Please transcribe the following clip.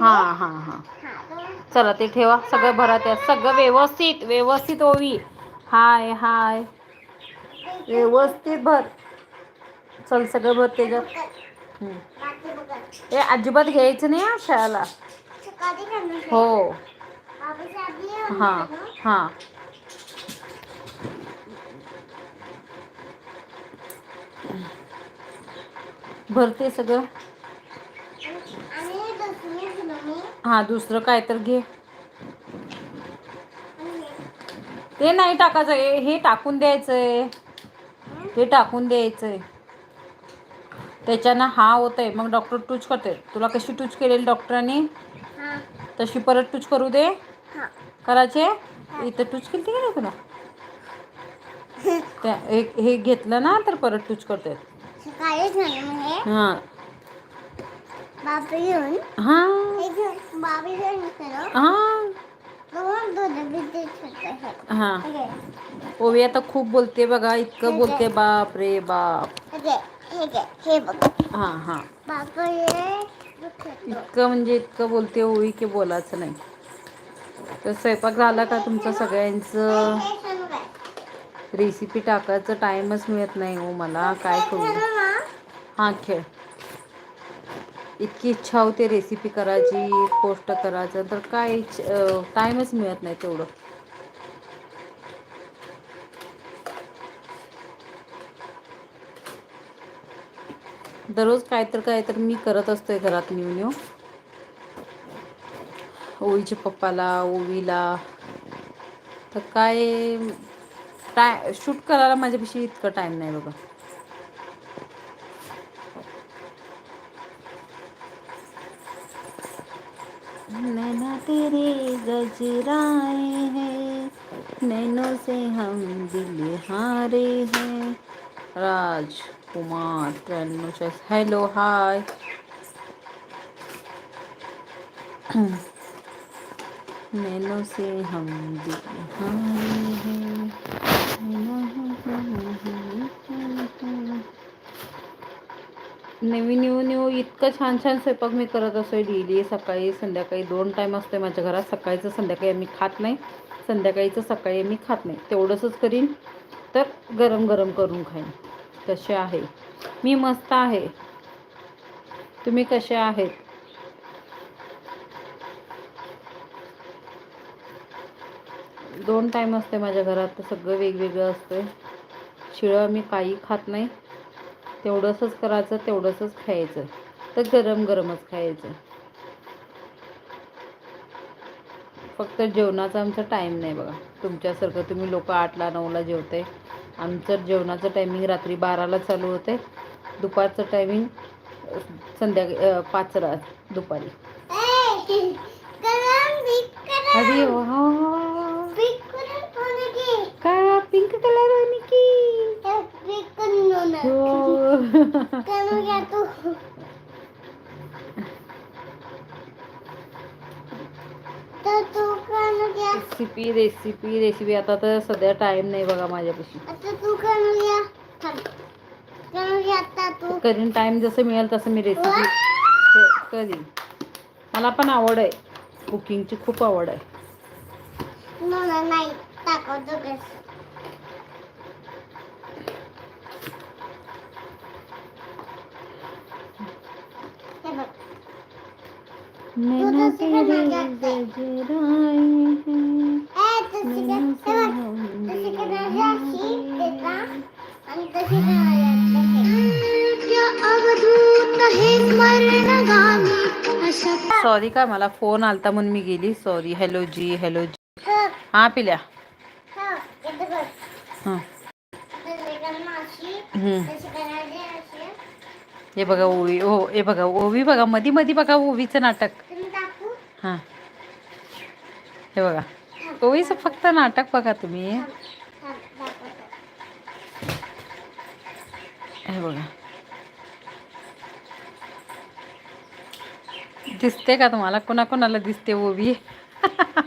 हां हां हां. चला ते ठेवा. सगळं भरा त्यात. सगळं व्यवस्थित व्यवस्थित ओवी. हाय हाय. व्यवस्थित भर. चल सगळं भर त्याच्यात. ए अजिबात घ्यायचं नाही हा शाळेला. हो. हां हां. भरते सगळं. हां दुसरं काय तर घे. ते नाही टाकायचं हे टाकून द्यायचंय. हे टाकून द्यायचंय. त्याच्यानं हा होतंय. मग डॉक्टर टूच करते तुला कशी टूच केलेली डॉक्टरांनी तशी परत टूच करू दे. करायचे? इथं टूच केली की नाही तुला? त्या हे घेतलं ना तर परत टूच करते हां. हां हे हां हे हां हे ओवी आता खूप बोलते बघा इतकं बोलते बाप रे बाप हे हे हे बघ हां हां हे इतकं म्हणजे इतकं बोलते ओवी की बोलायचं नाही तर स्वयंपाक झाला का तुमचं सगळ्यांचं हे रेसिपी टाकायचं टाईमच मिळत नाही हो मला काय करू हां खेळ इतकी इच्छा होते रेसिपी करायची पोस्ट करायचं तर काय टाईमच मिळत नाही तेवढं. दररोज काय तर काय तर मी करत असतोय घरात न्यू न्यू हो. ओळीच्या पप्पाला ओवीला. तर काय टाय शूट करायला माझ्यापाशी इतकं टाईम नाही बघा. नैना तेरे गजराए हैं। नैनों से हम दिल हारे हैं। राजकुमार ट्रेनो हेलो हाय नैनों से हम दिल हारे नवीन न्यू न्यू इतकं छान छान स्वयंपाक मी करत असतो डेली. सकाळी संध्याकाळी दोन टाईम असते माझ्या घरात. सकाळचं संध्याकाळी आम्ही खात नाही. संध्याकाळीचं सकाळी आम्ही खात नाही. तेवढंच करीन तर गरम गरम करून खाईन. कसे आहे. मी मस्त आहे. तुम्ही कसे आहेत? दोन टाईम असते माझ्या घरात. तर सगळं वेगवेगळं असतं शिळं मी काही खात नाही. तेवढंसच करायचं तेवढंसच खायचं. तर गरम गरमच खायचं. फक्त जेवणाचा आमचा टाईम नाही बघा. तुमच्यासारखं तुम्ही लोक आठला नऊला जेवते आमचं जेवणाचं टायमिंग रात्री बाराला चालू होते दुपारचं टायमिंग संध्याकाळी पाचला दुपारी. अरे कलर रेसिपी रेसिपी रेसिपी. आता तर सध्या टाईम नाही बघा माझ्यापाशी. करीन टाईम जसं मिळेल तसं मी रेसिपी करीन. मला पण आवड आहे. कुकिंगची खूप आवड आहे मला नाही टाकवतो कस हे बघ नैना तशी काय तेरे मजा असते? गजराए हैं ए तशी काय हे बघ तशी करायची अशी त्याचा आणि तशी करायची सॉरी का मला फोन आलता म्हणून मी गेली. सॉरी हॅलो जी हॅलो जी हां. पिल्या. हां. हे बघा ओवी हो हे बघा ओवी बघा मधी मधी बघा ओवीचं नाटक. हां. हे बघा. ओवीचं फक्त नाटक बघा तुम्ही. हे बघा. दिसते का तुम्हाला? कोणाकोणाला दिसते ओवी?